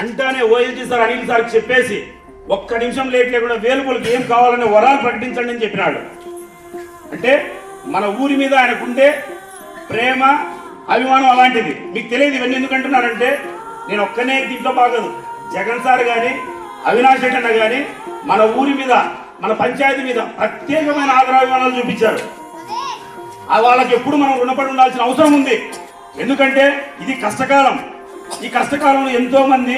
అంటానే OLT sir Anil sir చెప్పేసి ఒక్క నిమిషం లేట్ లేకుండా వేలుపులకి ఏం కావాలనే వరాలు ప్రకటించండి అని చెప్పినాడు. అంటే మన ఊరి మీద ఆయనకుండే ప్రేమ అభిమానం అలాంటిది. మీకు తెలియదు ఇవన్నీ ఎందుకంటున్నారంటే నేను ఒక్కనే దీంట్లో బాగదు. జగన్ సార్ కానీ అవినాష్ రెడ్డి అన్న కానీ మన ఊరి మీద మన పంచాయతీ మీద ప్రత్యేకమైన ఆదరాభిమానాలు చూపించారు. వాళ్ళకి ఎప్పుడు మనం రుణపడి ఉండాల్సిన అవసరం ఉంది. ఎందుకంటే ఇది కష్టకాలం. ఈ కష్టకాలంలో ఎంతో మంది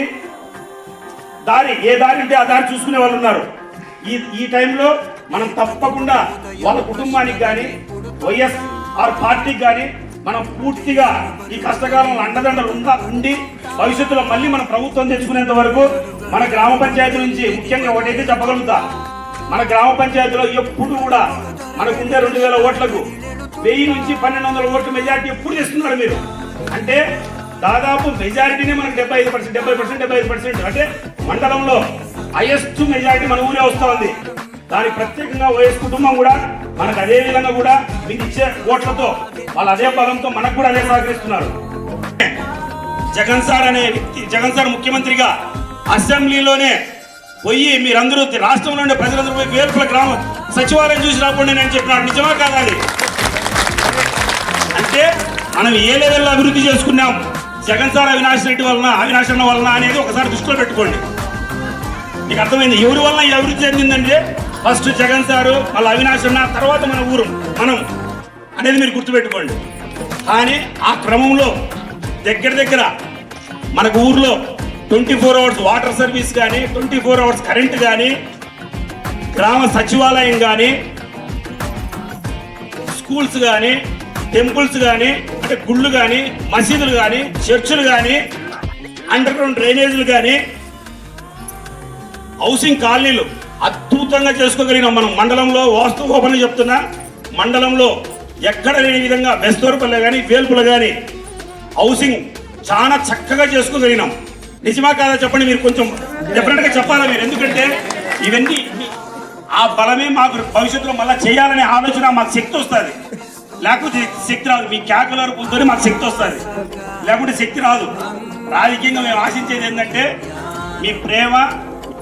దారి ఏ దారి ఉంటే ఆ దారి చూసుకునే వాళ్ళు ఉన్నారు. ఈ ఈ టైంలో మనం తప్పకుండా వాళ్ళ కుటుంబానికి కానీ వైఎస్ ఆర్ పార్టీకి కానీ మనం పూర్తిగా ఈ కష్టకాలంలో అండదండలు ఉందా ఉండి భవిష్యత్తులో మళ్ళీ మన ప్రభుత్వం తెచ్చుకునేంత వరకు మన గ్రామ పంచాయతీ నుంచి ముఖ్యంగా ఒకటైతే చెప్పగలుగుతా. మన గ్రామ పంచాయతీలో ఎప్పుడు కూడా మనకుండే రెండు వేల ఓట్లకు వెయ్యి నుంచి పన్నెండు వందల ఓట్ల మెజార్టీ ఎప్పుడు చేస్తున్నారు మీరు? అంటే దాదాపు మెజారిటీనే మనకు డెబ్బై ఐదు పర్సెంట్ డెబ్బై పర్సెంట్ డెబ్బై ఐదు పర్సెంట్ అంటే మండలంలో హైయెస్ట్ మెజారిటీ మన ఊరే వస్తుంది. దానికి ప్రత్యేకంగా వైఎస్ కుటుంబం కూడా మనకు అదే విధంగా కూడా మీకు ఇచ్చే ఓట్లతో వాళ్ళు అదే బలంతో మనకు కూడా అదే సహకరిస్తున్నారు. జగన్ సార్ అనే వ్యక్తి జగన్ సార్ ముఖ్యమంత్రిగా అసెంబ్లీలోనే పోయి మీరందరూ రాష్ట్రంలో ఉండే ప్రజలందరూ పోయి వేర్పుల గ్రామం సచివాలయం చూసి రాకుండా నేను చెప్పినాడు. నిజమా కాదా అది? అంటే మనం ఏ లెవెల్లో అభివృద్ధి చేసుకున్నాం? జగన్ సార్ అవినాష్ రెడ్డి వలన అవినాష్ అన్న వలన అనేది ఒకసారి దృష్టిలో పెట్టుకోండి. మీకు అర్థమైంది? ఎవరి వలన ఈ అభివృద్ధి చెందిందంటే ఫస్ట్ జగన్ సారు వాళ్ళ అవినాష్ అన్న తర్వాత మన ఊరు మనం అనేది మీరు గుర్తుపెట్టుకోండి. కానీ ఆ క్రమంలో దగ్గర దగ్గర మనకు ఊర్లో twenty four hours water service కానీ ట్వంటీ ఫోర్ అవర్స్ కరెంట్ కానీ గ్రామ సచివాలయం కానీ స్కూల్స్ కానీ టెంపుల్స్ కానీ అంటే గుళ్ళు కానీ మసీదులు కానీ చర్చిలు కానీ అండర్ గ్రౌండ్ డ్రైనేజీలు కానీ హౌసింగ్ కాలనీలు అద్భుతంగా చేసుకోగలిగినాం మనం. మండలంలో వాస్తు చెప్తున్నా మండలంలో ఎక్కడ లేని విధంగా బెస్తోరపల్లె కానీ వేల్పుల కానీ హౌసింగ్ చాలా చక్కగా చేసుకోగలిగినాం. నిజమా కాదా చెప్పండి మీరు కొంచెం డెఫినెట్గా చెప్పాలా మీరు? ఎందుకంటే ఇవన్నీ ఆ బలమే మాకు భవిష్యత్తులో మళ్ళీ చేయాలనే ఆలోచన మాకు శక్తి వస్తుంది. లేకపోతే శక్తి రాదు. మీ క్యాకులర్పులతోనే మాకు శక్తి వస్తుంది. లేకుంటే శక్తి రాదు. రాజకీయంగా మేము ఆశించేది ఏంటంటే మీ ప్రేమ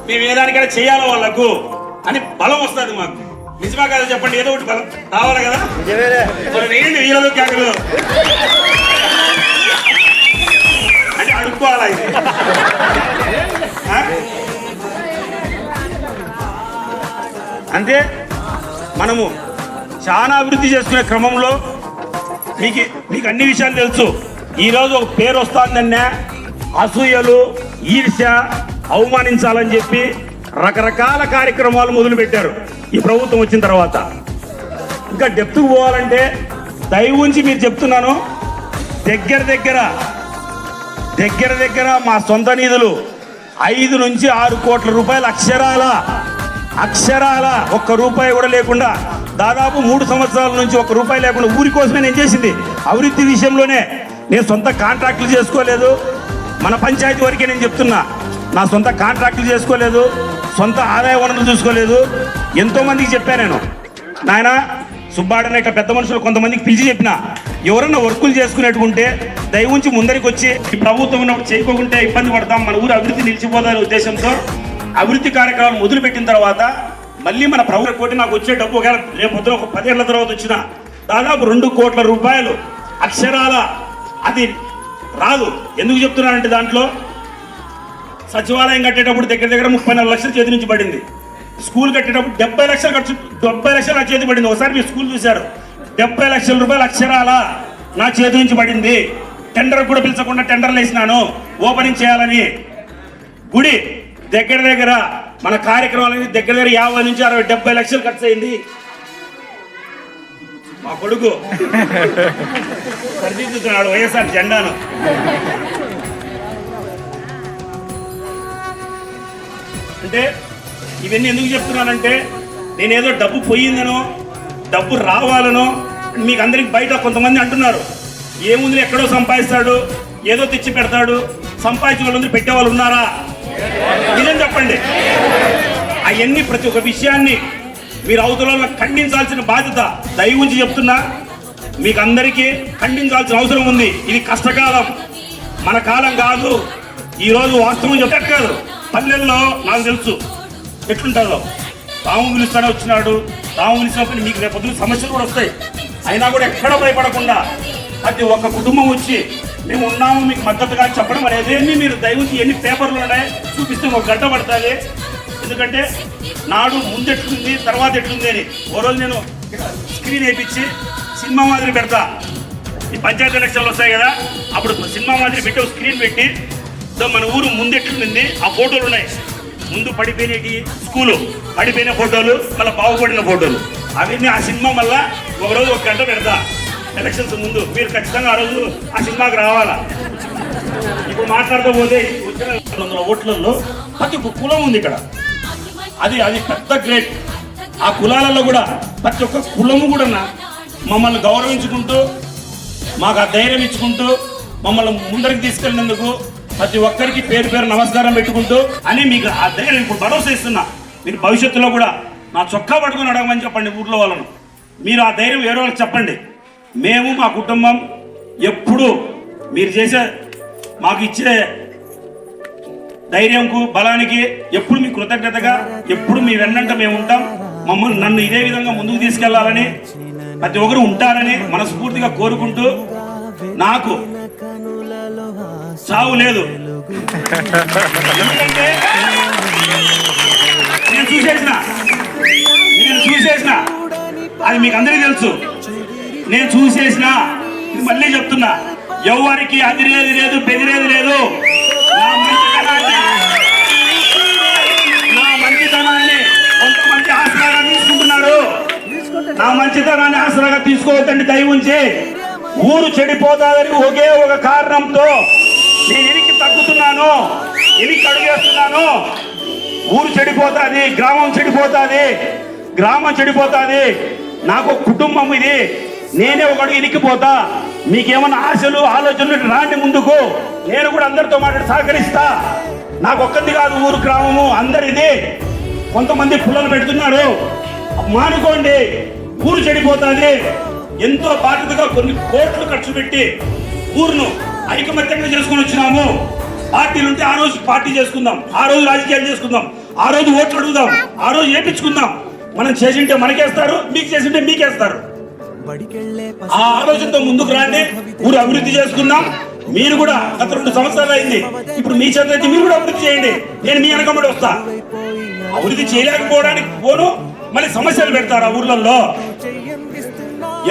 మేము ఏదానికైనా చేయాలి వాళ్ళకు అని బలం వస్తుంది మాకు. నిజమా కదా చెప్పండి? ఏదో ఒకటి బలం రావాలి కదా? వేయండి వీళ్ళలో క్యాకులు అంటే అడుక్కోవాలా ఇది? అంతే. మనము చాలా అభివృద్ధి చేసుకునే క్రమంలో మీకు మీకు అన్ని విషయాలు తెలుసు. ఈరోజు ఒక పేరు వస్తుందన్నా అసూయలు ఈర్ష్య అవమానించాలని చెప్పి రకరకాల కార్యక్రమాలు మొదలుపెట్టారు. ఈ ప్రభుత్వం వచ్చిన తర్వాత. ఇంకా డెప్త్కు పోవాలంటే దయ ఉంచి మీరు చెప్తున్నాను దగ్గర దగ్గర దగ్గర దగ్గర మా సొంత నిధులు ఐదు నుంచి ఆరు కోట్ల రూపాయల అక్షరాల అక్షరాల ఒక్క రూపాయి కూడా లేకుండా దాదాపు మూడు సంవత్సరాల నుంచి ఒక రూపాయి లేకుండా ఊరి కోసమే నేను చేసింది. అభివృద్ధి విషయంలోనే నేను సొంత కాంట్రాక్టులు చేసుకోలేదు. మన పంచాయతీ వరకే నేను చెప్తున్నా. నా సొంత కాంట్రాక్టులు చేసుకోలేదు. సొంత ఆదాయ వనరులు చూసుకోలేదు. ఎంతోమందికి చెప్పాను నేను. నాయన సుబ్బాడనే ఇట్లా పెద్ద మనుషులు కొంతమందికి పిలిచి చెప్పిన. ఎవరన్నా వర్కులు చేసుకునేట్టుకుంటే దయవుంచి ముందరికి వచ్చి ఈ ప్రభుత్వం ఉన్నప్పుడు చేయకోకుంటే ఇబ్బంది పడతాం. మన ఊరు అభివృద్ధి నిలిచిపోదనే ఉద్దేశంతో అభివృద్ధి కార్యక్రమాలు మొదలుపెట్టిన తర్వాత మళ్ళీ మన ప్రభుత్వ కోటి నాకు వచ్చే డబ్బు ఒకవేళ రేపు పొద్దున ఒక పదేళ్ళ తర్వాత వచ్చిన దాదాపు రెండు కోట్ల రూపాయలు అక్షరాల అది రాదు. ఎందుకు చెప్తున్నానంటే దాంట్లో సచివాలయం కట్టేటప్పుడు దగ్గర దగ్గర ముప్పై నాలుగు లక్షలు చేతి నుంచి పడింది. స్కూల్ కట్టేటప్పుడు డెబ్బై లక్షలు ఖర్చు డెబ్బై లక్షలు నా చేతి పడింది. ఒకసారి మీరు స్కూల్ చూశారు. డెబ్బై లక్షల రూపాయలు అక్షరాల నా చేతి నుంచి పడింది. టెండర్ కూడా పిలిచకుండా టెండర్లు వేసినాను. ఓపెనింగ్ చేయాలని. గుడి దగ్గర దగ్గర మన కార్యక్రమాలకి దగ్గర దగ్గర యాభై నుంచి అరవై డెబ్బై లక్షలు ఖర్చు అయింది. మా కొడుకు. సరిదిద్దుతున్నాడు వైఎస్ఆర్ జెండాను. అంటే ఇవన్నీ ఎందుకు చెప్తున్నానంటే నేనేదో డబ్బు పోయిందనో డబ్బు రావాలనో మీకు అందరికి బయట కొంతమంది అంటున్నారు. ఏముంది ఎక్కడో సంపాదిస్తాడు ఏదో తెచ్చి పెడతాడు సంపాదించిన వాళ్ళందరూ పెట్టేవాళ్ళు ఉన్నారా? నిజం చెప్పండి. అవన్నీ ప్రతి ఒక్క విషయాన్ని మీరు అవతల ఖండించాల్సిన బాధ్యత దయ చెప్తున్నా. మీకు అందరికీ ఖండించాల్సిన అవసరం ఉంది. ఇది కష్టకాలం. మన కాలం కాదు. ఈరోజు వాస్తవం చెప్పారు కాదు పల్లెల్లో నాకు తెలుసు. ఎట్లుంటుందో. తాము పిలుస్తానే వచ్చినాడు. తాము పిలిచినప్పుడు మీకు రేపు పొద్దున సమస్యలు కూడా వస్తాయి. అయినా కూడా ఎక్కడ భయపడకుండా ప్రతి ఒక్క కుటుంబం వచ్చి మేము ఉన్నాము మీకు మద్దతుగా చెప్పడం అనేది ఎన్ని మీరు దయవుంచి ఎన్ని పేపర్లు ఉన్నాయి చూపిస్తే ఒక గడ్డ పడుతుంది ఎందుకంటే నాడు ముందు ఎట్లుంది తర్వాత ఎట్లుంది అని ఓ రోజు నేను స్క్రీన్ వేయించి సినిమా మాదిరి పెడతా. ఈ పంచాయతీ ఎలక్షన్లు వస్తాయి కదా అప్పుడు సినిమా మాదిరి పెట్టి స్క్రీన్ పెట్టి సో మన ఊరు ముందు ఎట్లుంది ఆ ఫోటోలు ఉన్నాయి. ముందు పడిపోయినటి స్కూలు పడిపోయిన ఫోటోలు మళ్ళీ బాగుపడిన ఫోటోలు. అవన్నీ ఆ సినిమా వల్ల ఒక రోజు ఒక గంట పెడతా. ఎలక్షన్స్ ముందు మీరు ఖచ్చితంగా ఆ రోజు ఆ సినిమాకి రావాలా? ఇప్పుడు మాట్లాడకపోతే వచ్చిన వందల ఓట్లలో ప్రతి ఒక్క కులం ఉంది ఇక్కడ. అది అది పెద్ద గ్రేట్ ఆ కులాలలో కూడా ప్రతి ఒక్క కులము కూడా మమ్మల్ని గౌరవించుకుంటూ మాకు ఆ ధైర్యం ఇచ్చుకుంటూ మమ్మల్ని ముందరికి తీసుకెళ్ళినందుకు ప్రతి ఒక్కరికి పేరు పేరు నమస్కారం పెట్టుకుంటూ అని మీకు ఆ ధైర్యం ఇప్పుడు భరోసా ఇస్తున్నా. మీరు భవిష్యత్తులో కూడా నా చొక్కా పట్టుకుని అడగమని చెప్పండి ఊర్లో వాళ్ళను. మీరు ఆ ధైర్యం వేరే వాళ్ళకి చెప్పండి. మేము మా కుటుంబం ఎప్పుడు మీరు చేసే మాకు ఇచ్చే ధైర్యంకు బలానికి ఎప్పుడు మీ కృతజ్ఞతగా ఎప్పుడు మీ వెన్నంట మేము ఉంటాం. మమ్మల్ని నన్ను ఇదే విధంగా ముందుకు తీసుకెళ్ళాలని ప్రతి ఒక్కరు ఉంటారని మనస్ఫూర్తిగా కోరుకుంటూ నాకు చావు లేదు. నేను చూసేసిన నేను చూసేసిన అది మీకు అందరికీ తెలుసు. నేను చూసేసిన మళ్ళీ చెప్తున్నా. ఎవరికి అదిరేది లేదు బెదిరేది లేదు. నా మంచితనాన్ని ఆసరాగా తీసుకోవద్దండి దయ ఉంచి ఊరు చెడిపోతాదని ఒకే ఒక కారణంతో నేను ఎనికి తగ్గుతున్నాను ఎనికి అడుగేస్తున్నాను ఊరు చెడిపోతాది గ్రామం చెడిపోతాది గ్రామం చెడిపోతాది. నాకు ఒక కుటుంబం ఇది. నేనే ఒకడు ఇనికిపోతా మీకేమన్నా ఆశలు ఆలోచనలు రాండి ముందుకు. నేను కూడా అందరితో మాట్లాడి సహకరిస్తా. నాకు ఒక్కది కాదు ఊరు గ్రామము అందరిది. కొంతమంది పుల్లలు పెడుతున్నారు. మానుకోండి. ఊరు చెడిపోతుంది ఎంతో బాధ్యతగా కొన్ని కోట్లు ఖర్చు పెట్టి ఊరును ఐకమత్యంగా చేసుకొని వచ్చినాము. పార్టీలు ఉంటే ఆ రోజు పార్టీ చేసుకుందాం ఆ రోజు రాజకీయాలు చేసుకుందాం ఆ రోజు ఓట్లు అడుగుదాం ఆ రోజు ఏపించుకుందాం. మనం చేసింటే మనకేస్తారు మీకు చేసింటే మీకేస్తారు. ఆ ఆలోచనతో ముందుకు రాండి ఊరు అభివృద్ధి చేసుకుందాం. మీరు కూడా గత రెండు సంవత్సరాలు అయింది ఇప్పుడు మీ చేత మీరు కూడా అభివృద్ధి చేయండి. నేను మీ వెనకబడి వస్తా. అభివృద్ధి చేయలేకపోవడానికి పోను మళ్ళీ సమస్యలు పెడతారు ఆ ఊర్లలో.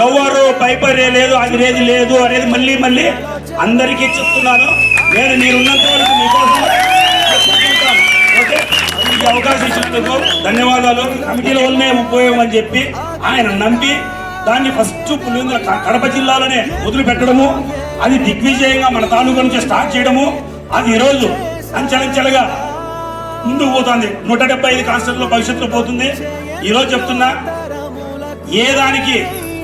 ఎవరు భయపడే లేదు అది లేదు లేదు అనేది మళ్ళీ మళ్ళీ అందరికీ చెప్తున్నాను. నేను మీరున్నంత వరకు మీకోసం ఓకే ఈ అవకాశం ఇచ్చినందుకు ధన్యవాదాలు. కమిటీల వల్లనే ఉపయోగం అని చెప్పి ఆయన నమ్మి దాన్ని ఫస్ట్ పులివెందుల కడప జిల్లాలోనే వదిలి పెట్టడము అది దిగ్విజయంగా మన తాలూకా నుంచి స్టార్ట్ చేయడము అది ఈరోజు అంచెలంచెలుగా ముందుకు పోతుంది. నూట డెబ్బై ఐదు కాన్స్టెంట్లో భవిష్యత్తులో పోతుంది. ఈరోజు చెప్తున్నా ఏ దానికి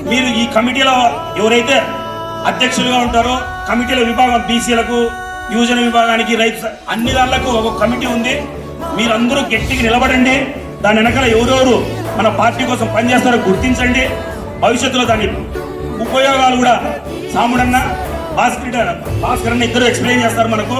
మీరు ఈ కమిటీలో ఎవరైతే అధ్యక్షులుగా ఉంటారో కమిటీల విభాగం బీసీలకు యువజన విభాగానికి రైతు అన్ని దానిలకు ఒక కమిటీ ఉంది. మీరందరూ గట్టికి నిలబడండి. దాని వెనకాల ఎవరెవరు మన పార్టీ కోసం పనిచేస్తారో గుర్తించండి. భవిష్యత్తులో దాని ఉపయోగాలు కూడా సాముడన్న భాస్కర్ భాస్కర్ అన్న ఇద్దరు ఎక్స్ప్లెయిన్ చేస్తారు మనకు.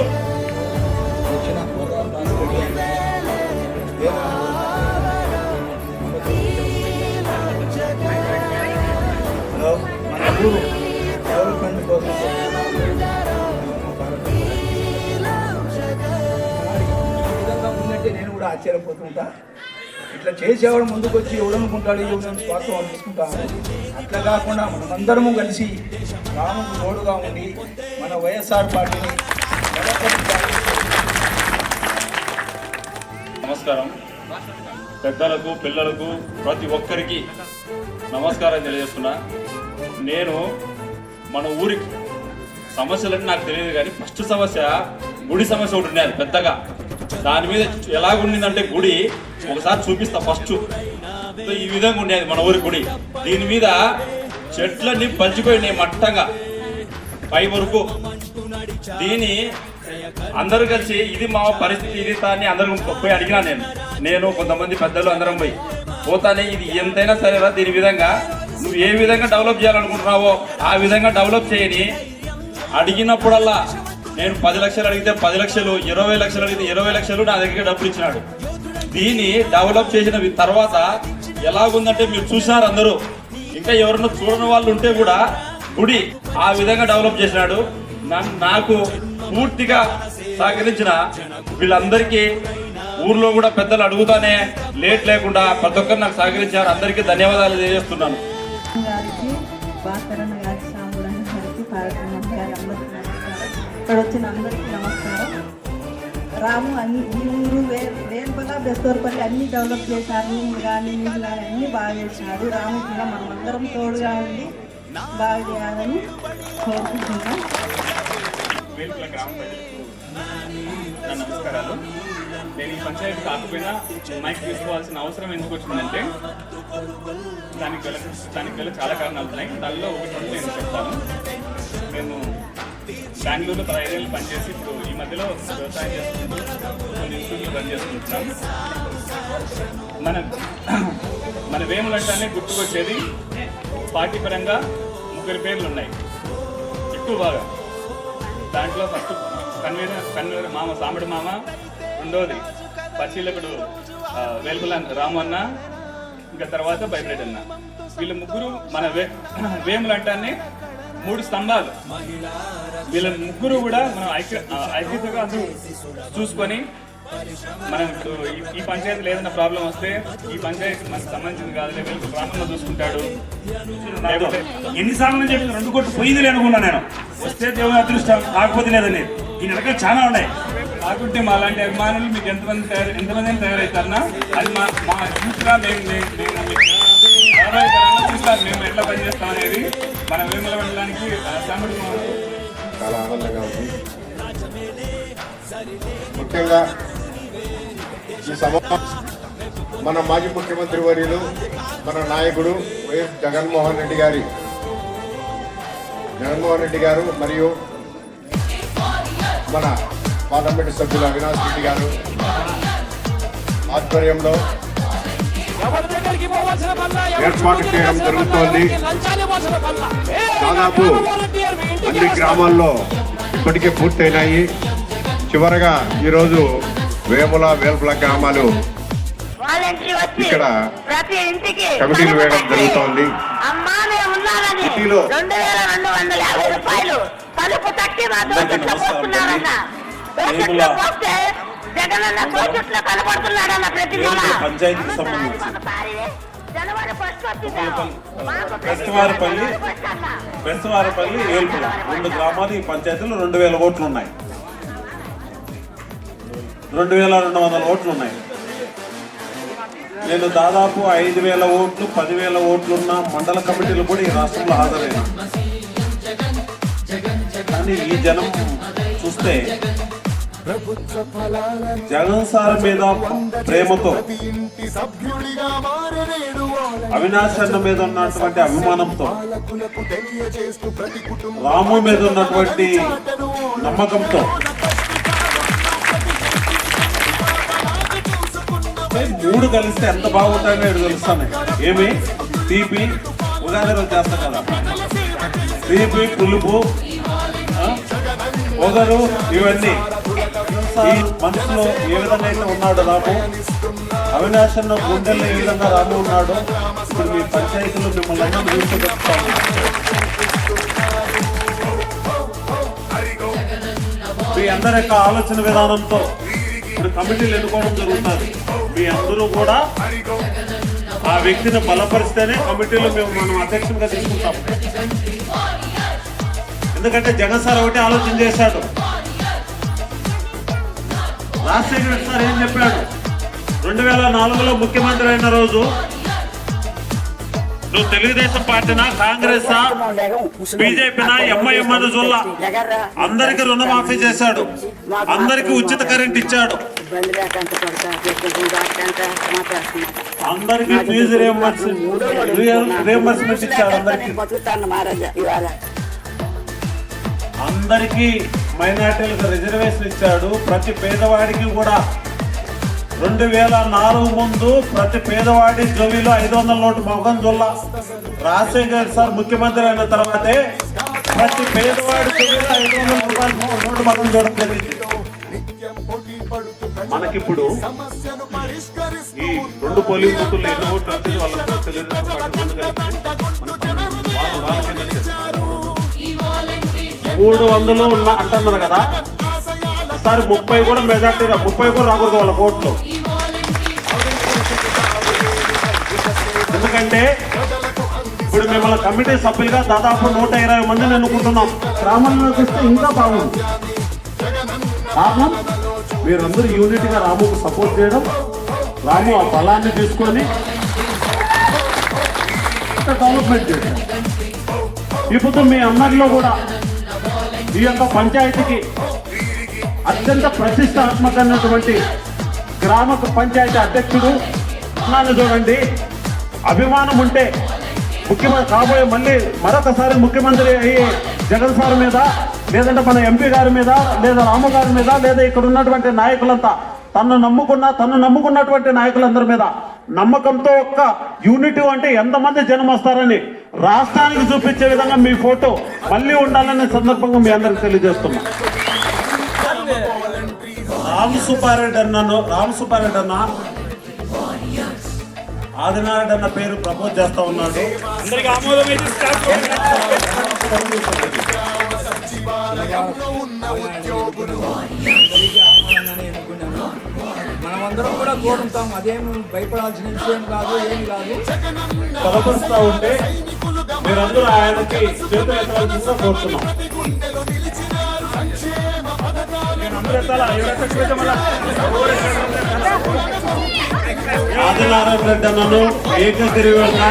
కూడా ఆశ్చర్యపోతుంటా. ఇట్లా చేసేవాడు ముందుకు వచ్చి ఎవడనుకుంటాడు ఎవడని స్వార్థం వాళ్ళు అట్లా కాకుండా మనమందరము కలిసి రాముకు తోడుగా ఉండి మన వైఎస్ఆర్ పార్టీని నమస్కారం. పెద్దలకు పిల్లలకు ప్రతి ఒక్కరికి నమస్కారం తెలియజేస్తున్నా. నేను మన ఊరికి సమస్యలన్నీ నాకు తెలియదు కానీ ఫస్ట్ సమస్య గుడి సమస్య ఒకటి ఉన్నది పెద్దగా. దాని మీద ఎలా ఉండిందంటే గుడి ఒకసారి చూపిస్తా ఫస్ట్. సో ఈ విధంగా ఉండేది మన ఊరి గుడి. దీని మీద చెట్లన్నీ పంచిపోయినాయి మట్టంగా. పై వరకు. దీని అందరూ కలిసి ఇది మా పరిస్థితి ఇది తాని అందరూ పోయి అడిగినా నేను. నేను కొంతమంది పెద్దలు అందరం పోయి. పోతానే ఇది ఎంతైనా సరేరా దీని విధంగా. నువ్వు ఏ విధంగా డెవలప్ చేయాలనుకుంటున్నావో ఆ విధంగా డెవలప్ చేయని అడిగినప్పుడల్లా నేను పది లక్షలు అడిగితే పది లక్షలు ఇరవై లక్షలు అడిగితే ఇరవై లక్షలు నా దగ్గర డబ్బులు ఇచ్చినాడు. దీన్ని డెవలప్ చేసిన తర్వాత ఎలాగుందంటే మీరు చూసినారు అందరూ. ఇంకా ఎవరన్నా చూడని వాళ్ళు ఉంటే కూడా గుడి ఆ విధంగా డెవలప్ చేసినాడు. నన్ను నాకు పూర్తిగా సహకరించిన వీళ్ళందరికీ ఊర్లో కూడా పెద్దలు అడుగుతానే లేట్ లేకుండా ప్రతి ఒక్కరు నాకు సహకరించారు. అందరికీ ధన్యవాదాలు తెలియజేస్తున్నాను. ఇక్కడ వచ్చిన అందరికీ నమస్కారం. రాము అన్ని ఈ ఊరు వే వేరుపగా బెస్తోర్పల్లి అన్ని డెవలప్ చేశారు. కానీ నీళ్ళు కానీ అన్నీ బాగా చేసినాడు రాము కూడా మనమందరం తోడుగా ఉండి బాగా చేయాలని కోరుకుంటున్నాం. వేలుపుల గ్రామ ప్రజలకు నమస్కారాలు. నేను ఈ పంచాయతీ కాకపోయినా మైక్ తీసుకోవాల్సిన అవసరం ఎందుకు వచ్చిందంటే దానికి గల దానికి గల చాలా కారణాలు ఉన్నాయి. దానిలో ఒకటి నేను చెప్తాను. మేము బెంగళూరులో పదహైదేళ్ళు పనిచేసి ఇప్పుడు ఈ మధ్యలో వ్యవసాయం చేసుకుంటూ కొన్ని ఇన్స్టిట్యూట్లు రన్ చేసుకుంటున్నాం మన మన వేములంటానే గుర్తుకొచ్చేది. పార్టీ పరంగా ముగ్గురు పేర్లు ఉన్నాయి. ఎక్కువ బాగా. దాంట్లో ఫస్ట్ కన్వీనర్ కన్వీనర్ మామ సాంబడి మామ. రెండోది పరిశీలకుడు వేల్పుల రాము అన్న. ఇంకా తర్వాత బైబ్రేట్ అన్న. వీళ్ళ ముగ్గురు మన వే వేములు మూడు స్తంభాలు. వీళ్ళ ముగ్గురు కూడా మనం ఐక్య ఐక్యతగా అందరూ చూసుకొని మనం ఇప్పుడు ఈ- ఈ పంచాయతీలో ఏదైనా ప్రాబ్లం వస్తే ఈ పంచాయతీ మనకు సంబంధించింది కాదు వీళ్ళకి రామన్న చూసుకుంటాడు. ఎన్నిసార్లు నేను చెప్పిన రెండు కోట్లు పోయింది అనుకున్నా నేను. వస్తే దేవుని అదృష్టం కాకపోతే లేదని. ఈ నెలక చాలా ఉన్నాయి. కాకుంటే మా లాంటి అభిమానులు మీకు ఎంతమంది తయారు ఎంతమంది తయారవుతారన్నా అది మా మా చూసినా మేము మేము మేము ఎట్లా పనిచేస్తాం అనేది మనం వేముల వెళ్ళడానికి తమ్ముడు చాలా ఆనందంగా ఉంది. ముఖ్యంగా ఈ సభ మన మాజీ ముఖ్యమంత్రి వర్యులు మన నాయకుడు వైఎస్ జగన్మోహన్ రెడ్డి గారి. జగన్మోహన్ రెడ్డి గారు మరియు మన పార్లమెంట్ సభ్యులు అవినాష్ రెడ్డి గారు ఆధ్వర్యంలో ఏర్పాటు చేయడం జరుగుతోంది. దాదాపు అన్ని గ్రామాల్లో ఇప్పటికే పూర్తయినాయి. చివరగా ఈరోజు వేముల వేల్పుల గ్రామాలు వాలంటీర్ వచ్చి ఇక్కడ ప్రతి ఇంటికి కమిటీలు వేయడం జరుగుతోంది. సిటీలో తలుపు తట్టి మా పోస్తున్నారన్న. పోస్తే జగనన్న దోచుట్లో కనపడుతున్నాడన్న ప్రతి నెల పంచాయతీకి సంబంధించి. జనవరి ఫస్ట్ వచ్చింది అన్న. బెస్తవారిపల్లి ఏల్పుల రెండు గ్రామాలు ఈ పంచాయతీలో రెండు వేల ఓట్లు ఉన్నాయి. రెండు వేల రెండు వందల ఓట్లు ఉన్నాయి. నేను దాదాపు ఐదు వేల ఓట్లు పదివేల ఓట్లున్న మండల కమిటీలు కూడా ఈ రాష్ట్రంలో హాజరైన కానీ ఈ జనం చూస్తే జగన్ సార్ మీద ప్రేమతో అవినాష్ అన్న మీద ఉన్నటువంటి అభిమానంతో రాము మీద ఉన్నటువంటి నమ్మకంతో మూడు కలిస్తే ఎంత బాగుంటాయో ఇటు తెలుస్తాను. ఏమి? తీపి ఉగాది రోజు చేస్తాం కదా. తీపి పులుపు ఆ, పొగరు ఇవన్నీ. సార్ మనసులో ఏ విధంగా అయితే ఉన్నాడు రాము అవినాశంలో గుండెల్లో ఏ విధంగా రాము ఉన్నాడు ఇప్పుడు మీ పంచాయతీలో మిమ్మల్ని అందరూ మీ అందరి యొక్క ఆలోచన విధానంతో ఇప్పుడు కమిటీలు ఎన్నుకోవడం జరుగుతుంది. మీ అందరూ కూడా ఆ వ్యక్తిని బలపరిస్తేనే కమిటీలో మేము మనం అధ్యక్షునిగా తీసుకుంటాం. ఎందుకంటే జగన్ సార్ ఒకటి ఆలోచన చేశాడు. రాజశేఖర సార్ ఏం చెప్పాడు? రెండు వేల నాలుగులో ముఖ్యమంత్రి అయిన రోజు నువ్వు తెలుగుదేశం పార్టీనా కాంగ్రెస్ బీజేపీనా ఎంఐఎం అని చూడాల అందరికి రుణమాఫీ చేశాడు. అందరికి ఉచిత కరెంట్ ఇచ్చాడు. అందరికి ఫీజు రియంబర్స్మెంట్ ఇచ్చాడు అందరికి. అందరికీ మైనార్టీలకు రిజర్వేషన్ ఇచ్చాడు. ప్రతి పేదవాడికి కూడా రెండు వేల నాలుగు ముందు ప్రతి పేదవాడి జోబీలో ఐదు వందల నోటు మొగం జొల్ల రాజశేఖర్ సార్ ముఖ్యమంత్రి అయిన తర్వాతే ప్రతి పేదవాడి దగ్గర ఐదు వందల రూపాయలు నోటు మొగం చూడడం జరిగింది. మనకిప్పుడు ఈ రెండు పోలింగ్ బూతుల్లో ఎన్ని తెలియదు. మూడు వందలు ఉన్న అంటున్నారు కదా. ఈసారి ముప్పై కూడా మెజార్టీ ముప్పై కూడా రాకూడదు వాళ్ళ ఓట్లు ఎందుకంటే ఇప్పుడు మిమ్మల్ని కమిటీ సభ్యులుగా దాదాపు నూట ఇరవై మందిని ఎన్నుకుంటున్నాం. గ్రామంలోకి ఇస్తే ఇంకా బాగుంది. కారణం మీరందరూ యూనిట్గా రాముకు సపోర్ట్ చేయడం రాము ఆ బలాన్ని తీసుకొని డెవలప్మెంట్ చేయడం ఇప్పుడు మీ అందరిలో కూడా ఈ యొక్క పంచాయతీకి అత్యంత ప్రతిష్టాత్మకమైనటువంటి గ్రామ పంచాయతీ అధ్యక్షుడు నన్ను చూడండి. అభిమానం ఉంటే ముఖ్యమంత్రి కాబోయే మళ్ళీ మరొకసారి ముఖ్యమంత్రి అయ్యే జగన్ సార్ మీద లేదంటే మన ఎంపీ గారి మీద లేదా రాము గారి మీద లేదా ఇక్కడ ఉన్నటువంటి నాయకులంతా తను నమ్ముకున్న తను నమ్ముకున్నటువంటి నాయకులందరి మీద నమ్మకంతో ఒక్క యూనిటీ అంటే ఎంతమంది జనం వస్తారని రాష్ట్రానికి చూపించే విధంగా మీ ఫోటో మళ్ళీ ఉండాలనే సందర్భంగా మీ అందరికి తెలియజేస్తున్నా. రామ్ సుబ్బారెడ్డి అన్నను రామ్ సుబ్బారెడ్డి అన్న ఆదినారెడ్డి అన్న పేరు ప్రపోజ్ చేస్తా ఉన్నాడు. అందరికి కూడా కోరుతాం అదేం భయపడాల్సిన విషయం కాదు ఏమి కాదు. బలపరుస్తా ఉంటే మీరందరూ ఆయనకి చేతులు కోరుతున్నాం. ఆదినారాయణ రెడ్డి అన్నను ఏకగ్రీవంగా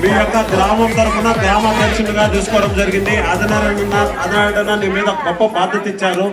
మీ యొక్క గ్రామం తరఫున గ్రామ అధ్యక్షుడిగా తీసుకోవడం జరిగింది. ఆదినారాయణ ఆదినారాయణ నీ మీద గొప్ప బాధ్యత ఇచ్చారు.